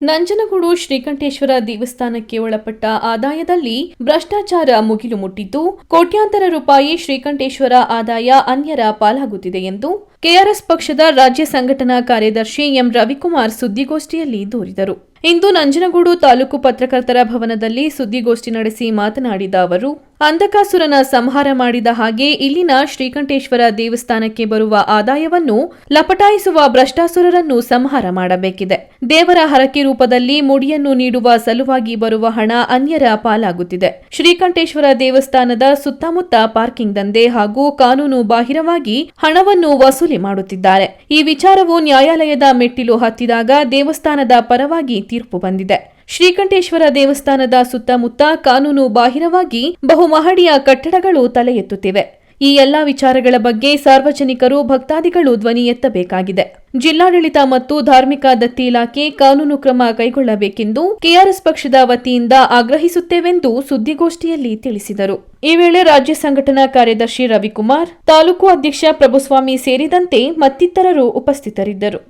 ನಂಜನಗೂಡು ಶ್ರೀಕಂಠೇಶ್ವರ ದೇವಸ್ಥಾನಕ್ಕೆ ಒಳಪಟ್ಟ ಆದಾಯದಲ್ಲಿ ಭ್ರಷ್ಟಾಚಾರ ಮುಗಿಲು ಮುಟ್ಟಿದ್ದು, ಕೋಟ್ಯಾಂತರ ರೂಪಾಯಿ ಶ್ರೀಕಂಠೇಶ್ವರ ಆದಾಯ ಅನ್ಯರ ಪಾಲಾಗುತ್ತಿದೆ ಎಂದು ಕೆಆರ್ಎಸ್ ಪಕ್ಷದ ರಾಜ್ಯ ಸಂಘಟನಾ ಕಾರ್ಯದರ್ಶಿ ಎಂ. ರವಿಕುಮಾರ್ ಸುದ್ದಿಗೋಷ್ಠಿಯಲ್ಲಿ ದೂರಿದರು. ಇಂದು ನಂಜನಗೂಡು ತಾಲೂಕು ಪತ್ರಕರ್ತರ ಭವನದಲ್ಲಿ ಸುದ್ದಿಗೋಷ್ಠಿ ನಡೆಸಿ ಮಾತನಾಡಿದ ಅವರು ಅಂಧಕಾಸುರನ ಸಂಹಾರ ಮಾಡಿದ ಹಾಗೆ ಇಲ್ಲಿನ ಶ್ರೀಕಂಠೇಶ್ವರ ದೇವಸ್ಥಾನಕ್ಕೆ ಬರುವ ಆದಾಯವನ್ನು ಲಪಟಾಯಿಸುವ ಭ್ರಷ್ಟಾಸುರರನ್ನು ಸಂಹಾರ ಮಾಡಬೇಕಿದೆ. ದೇವರ ಹರಕೆ ರೂಪದಲ್ಲಿ ಮುಡಿಯನ್ನು ನೀಡುವ ಸಲುವಾಗಿ ಬರುವ ಹಣ ಅನ್ಯರ ಪಾಲಾಗುತ್ತಿದೆ. ಶ್ರೀಕಂಠೇಶ್ವರ ದೇವಸ್ಥಾನದ ಸುತ್ತಮುತ್ತ ಪಾರ್ಕಿಂಗ್ ದಂಧೆ ಹಾಗೂ ಕಾನೂನು ಬಾಹಿರವಾಗಿ ಹಣವನ್ನು ವಸೂಲಿ ಮಾಡುತ್ತಿದ್ದಾರೆ. ಈ ವಿಚಾರವು ನ್ಯಾಯಾಲಯದ ಮೆಟ್ಟಿಲು ಹತ್ತಿದಾಗ ದೇವಸ್ಥಾನದ ಪರವಾಗಿ ತೀರ್ಪು ಬಂದಿದೆ. ಶ್ರೀಕಂಠೇಶ್ವರ ದೇವಸ್ಥಾನದ ಸುತ್ತಮುತ್ತ ಕಾನೂನು ಬಾಹಿರವಾಗಿ ಬಹುಮಹಡಿಯ ಕಟ್ಟಡಗಳು ತಲೆ ಎತ್ತುತ್ತಿವೆ ಈ ಎಲ್ಲಾ ವಿಚಾರಗಳ ಬಗ್ಗೆ ಸಾರ್ವಜನಿಕರು, ಭಕ್ತಾದಿಗಳು ಧ್ವನಿ ಎತ್ತಬೇಕಾಗಿದೆ. ಜಿಲ್ಲಾಡಳಿತ ಮತ್ತು ಧಾರ್ಮಿಕ ದತ್ತಿ ಇಲಾಖೆ ಕಾನೂನು ಕ್ರಮ ಕೈಗೊಳ್ಳಬೇಕೆಂದು ಕೆಆರ್ಎಸ್ ಪಕ್ಷದ ವತಿಯಿಂದ ಆಗ್ರಹಿಸುತ್ತೇವೆಂದು ಸುದ್ದಿಗೋಷ್ಠಿಯಲ್ಲಿ ತಿಳಿಸಿದರು. ಈ ವೇಳೆ ರಾಜ್ಯ ಸಂಘಟನಾ ಕಾರ್ಯದರ್ಶಿ ರವಿಕುಮಾರ್ ತಾಲೂಕು ಅಧ್ಯಕ್ಷ ಪ್ರಭುಸ್ವಾಮಿ ಸೇರಿದಂತೆ ಮತ್ತಿತರರು ಉಪಸ್ಥಿತರಿದ್ದರು.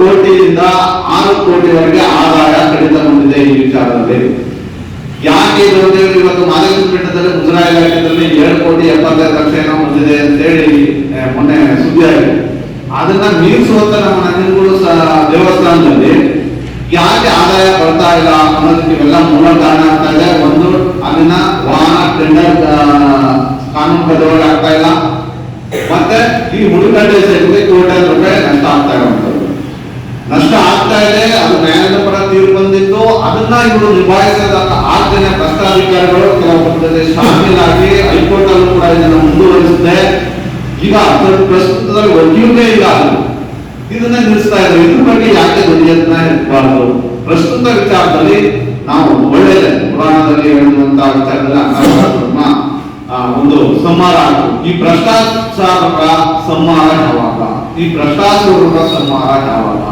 ಕೋಟಿಯಿಂದ ಇವತ್ತು ಮುಜರಾಯಿ ಕೋಟಿ ಎಪ್ಪತ್ತೈದು ಲಕ್ಷ ಏನೋ ಅಂತೇಳಿ ಆ, ಮೊನ್ನೆ ಸುದ್ದಿ ಆಗಿದೆ ಅದನ್ನ ಮೀರಿಸುವಂತ ನಮ್ಮ ನಂಜನಗೂಡು ದೇವಸ್ಥಾನದಲ್ಲಿ ಯಾಕೆ ಆದಾಯ ಬರ್ತಾ ಇಲ್ಲ ಅನ್ನೋದಕ್ಕೆ ಇವೆಲ್ಲ ಮೂಲ ಕಾರಣ ಆಗ್ತಾ ಇದೆ. ಒಂದು, ಅಲ್ಲಿನ ವಾಹನ ಟೆಂಡರ್ ಕಾನೂನು ಬದಲಾವಣೆ ಆಗ್ತಾ ಇಲ್ಲ. ಮತ್ತೆ ಈ ಹುಡುಗಡೆ ಸೈಡ್ಗೆ ಕೋಟಿ ರೂಪಾಯಿ ನಷ್ಟ ಆಗ್ತಾ ಇರುವಂತದ್ದು ನಷ್ಟ ಆಗ್ತಾ ಇದೆ, ಅದು ನ್ಯಾಯಾಲಯದ ಪರ ತೀರ್ಪು ಬಂದಿತ್ತು. ಅದನ್ನ ಇವರು ನಿಭಾಯಿಸದಾಗ ಆರು ಜನ ಭ್ರಷ್ಟಾಧಿಕಾರಿಗಳು ಕೆಲವು ಶಾಮೀಲಾಗಿ ಹೈಕೋರ್ಟ್ ಅಲ್ಲೂ ಕೂಡ ಇದನ್ನು ಮುಂದುವರಿಸಿದೆ ಈಗ ಪ್ರಸ್ತುತದಲ್ಲಿ ವಕೀಲರೇ ಇಲ್ಲ. ಇದನ್ನ ನಿಲ್ಲಿಸ್ತಾ ಇದ್ರು ಇದ್ರ ಬಗ್ಗೆ ಯಾಕೆ ಧ್ವನಿಯನ್ನ ಇರಬಾರ್ದು ಪ್ರಸ್ತುತ ವಿಚಾರದಲ್ಲಿ ನಾವು ಒಳ್ಳೆಯದೇ ಪುರಾಣದಲ್ಲಿ ಹೇಳಿರುವಂತಹ ವಿಚಾರದಲ್ಲಿ ಆ, ಒಂದು ಸಂಹಾರ ಈ ಭ್ರಷ್ಟಾಚಾರರ ಸಂಹಾರ ಯಾವಾಗ? ಈ ಭ್ರಷ್ಟಾಚಾರದ ಸಂಹಾರ ಯಾವಾಗ?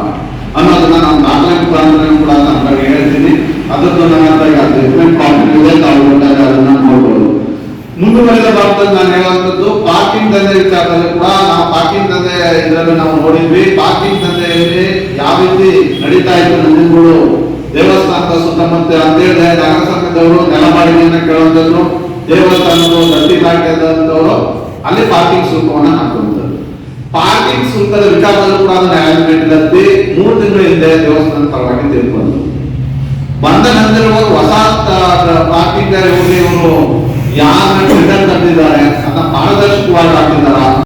ಅನ್ನೋದನ್ನ ನಾನು ದಾಖಲೆ ಪುರಾಣದಲ್ಲಿ ಕೂಡ ನಾನು ಹೇಳ್ತೀನಿ ಅದರದ್ದು ಮುಂದುವರೆದ ನಾನು ಹೇಳುವಂಥದ್ದು ಪಾರ್ಕಿಂಗ್ ದಂಧೆ ವಿಚಾರದಲ್ಲಿ ಕೂಡ ನಾವು ಪಾರ್ಕಿಂಗ್ ದಂಧೆ ಇದರಲ್ಲಿ ನಾವು ನೋಡಿದ್ವಿ. ಪಾರ್ಕಿಂಗ್ ದಂಧೆಯಲ್ಲಿ ಯಾವ ರೀತಿ ನಡೀತಾ ಇತ್ತು ನಂಜನಗೂಡು ದೇವಸ್ಥಾನದ ಸುತ್ತಮುತ್ತ ಅಂತ ಹೇಳಿದ್ರೆ ನಗರ ಸಂಘದವರು ನೆಲ ಬಾಡಿಗೆಯನ್ನ ಕೇಳುವಂಥದ್ದು ದೇವಸ್ಥಾನದ ದತ್ತಿ ಇಲಾಖೆದವರು ಅಲ್ಲಿ ಪಾರ್ಕಿಂಗ್ ಶುಲ್ಕವನ್ನು ಹಾಕುವಂಥದ್ದು. ಪಾರ್ಕಿಂಗ್ ಶುಲ್ಕದ ವಿಚಾರದಲ್ಲೂ ಕೂಡ ಅದು ನ್ಯಾಯಾಲಯದಲ್ಲಿ ಮೂರು ತಿಂಗಳ ಹಿಂದೆ ದೇವಸ್ಥಾನ ಪರವಾಗಿ ತೀರ್ಪು ಬಂದ ನಂತರ ಹೊಸ ಪಾರ್ಕಿಂಗ್ ಹೋಗಿ ಇವರು ಯಾರನ್ನ ಟೆಂಡರ್ ತಂದಿದ್ದಾರೆ ಅದನ್ನ ಪಾರದರ್ಶಕವಾಗಿ ಹಾಕಿದಾರ